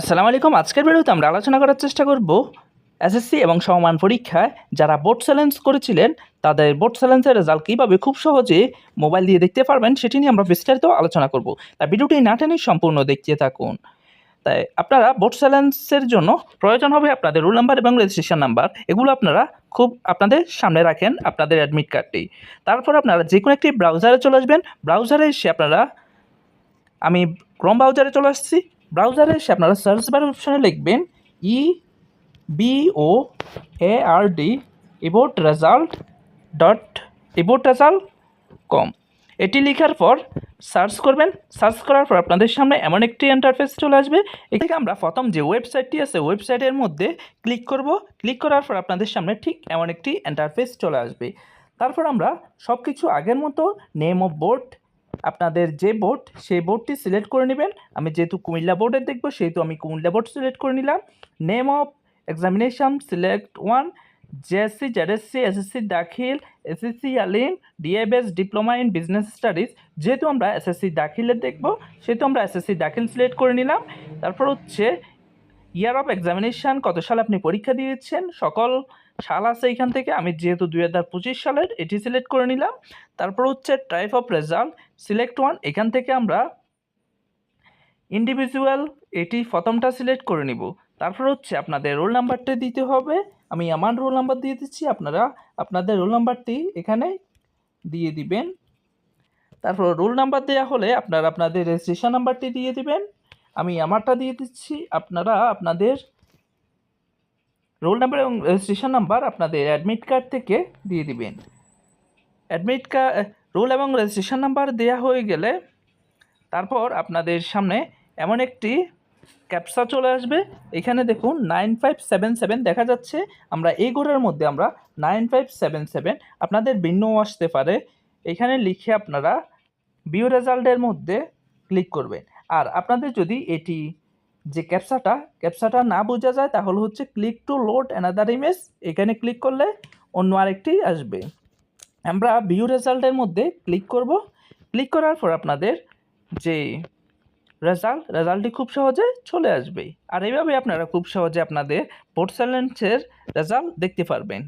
আসসালামু আলাইকুম। আজকের ভিডিওতে আমরা আলোচনা করার চেষ্টা করব এসএসসি এবং সমমান পরীক্ষায় যারা বোর্ড চ্যালেঞ্জ করেছিলেন, তাদের বোর্ড চ্যালেঞ্জের রেজাল্ট কীভাবে খুব সহজে মোবাইল দিয়ে দেখতে পারবেন সেটি নিয়ে আমরা বিস্তারিত আলোচনা করব। তাই ভিডিওটি না টেনে সম্পূর্ণ দেখতে থাকুন। তাই আপনারা বোর্ড চ্যালেঞ্জের জন্য প্রয়োজন হবে আপনাদের রোল নাম্বার এবং রেজিস্ট্রেশন নাম্বার এগুলো আপনারা খুব আপনাদের সামনে রাখেন আপনাদের অ্যাডমিট কার্ডটি তারপর আপনারা যে কোনো একটি ব্রাউজারে চলে আসবেন। ব্রাউজারে এসে আপনারা, আমি ক্রোম ব্রাউজারে চলে আসছি। ব্রাউজারে এসে আপনারা সার্চ বার অপশানে লিখবেন E B O A R D eboard results dot eboard results com এটি লেখার পর সার্চ করবেন। সার্চ করার পর আপনাদের সামনে এমন একটি ইন্টারফেস চলে আসবে। এখান আমরা প্রথম যে ওয়েবসাইটটি আছে ওয়েবসাইটের মধ্যে ক্লিক করব। ক্লিক করার পর আপনাদের সামনে ঠিক এমন একটি ইন্টারফেস চলে আসবে। তারপর আমরা সব কিছু আগের মতো নেম অফ বোর্ড আপনাদের যে বোর্ড সেই বোর্ডটি সিলেক্ট করে নেবেন। আমি যেহেতু কুমিল্লা বোর্ডের দেখব, সেহেতু আমি কুমিল্লা বোর্ড সিলেক্ট করে নিলাম। Name of examination select one JSC ZSC SSC Dakhil SSC Alim DABS diploma in business studies যেহেতু আমরা এসএসসি দাখিলের দেখব, সেহেতু আমরা এসএসসি দাখিল সিলেক্ট করে নিলাম। তারপর হচ্ছে ইয়ার অফ এক্সামিনেশান কত সালে আপনি পরীক্ষা দিয়েছেন? সকল সাল আছে এখান থেকে। আমি যেহেতু দুই হাজার পঁচিশ সালের, এটি সিলেক্ট করে নিলাম। তারপর হচ্ছে type of result select one এখান থেকে আমরা ইন্ডিভিজুয়াল এটি প্রথমটা সিলেক্ট করে নিব। তারপর হচ্ছে আপনাদের রোল নাম্বারটি দিতে হবে। আমি আমার রোল নাম্বার দিয়ে দিচ্ছি, আপনারা আপনাদের রোল নাম্বারটি এখানে দিয়ে দিবেন। তারপর রোল নাম্বার দেওয়া হলে আপনারা আপনাদের রেজিস্ট্রেশন নাম্বারটি দিয়ে দিবেন। আমি আমারটা দিয়ে দিচ্ছি। আপনারা আপনাদের রোল নাম্বার এবং রেজিস্ট্রেশন নাম্বার আপনাদের অ্যাডমিট কার্ড থেকে দিয়ে দিবেন। অ্যাডমিট কার্ড রোল এবং রেজিস্ট্রেশন নাম্বার দেওয়া হয়ে গেলে তারপর আপনাদের সামনে এমন একটি ক্যাপসা চলে আসবে। এখানে দেখুন নাইন ফাইভ সেভেন সেভেন দেখা যাচ্ছে। আমরা এই গোড়ার মধ্যে আমরা নাইন ফাইভ সেভেন সেভেন আপনাদের ভিন্নও আসতে পারে। এখানে লিখে আপনারা বিও রেজাল্টের মধ্যে ক্লিক করবেন। আর আপনাদের যদি এটি যে ক্যাপসাটা ক্যাপসাটা না বোঝা যায়, তাহলে হচ্ছে click to load another image এখানে ক্লিক করলে অন্য আরেকটি আসবে। আমরা ভিউ রেজাল্টের মধ্যে ক্লিক করব। ক্লিক করার পর আপনাদের যে রেজাল্ট রেজাল্টটি খুব সহজে চলে আসবে। আর এইভাবে আপনারা খুব সহজে আপনাদের চ্যালেঞ্জের রেজাল্ট দেখতে পারবেন।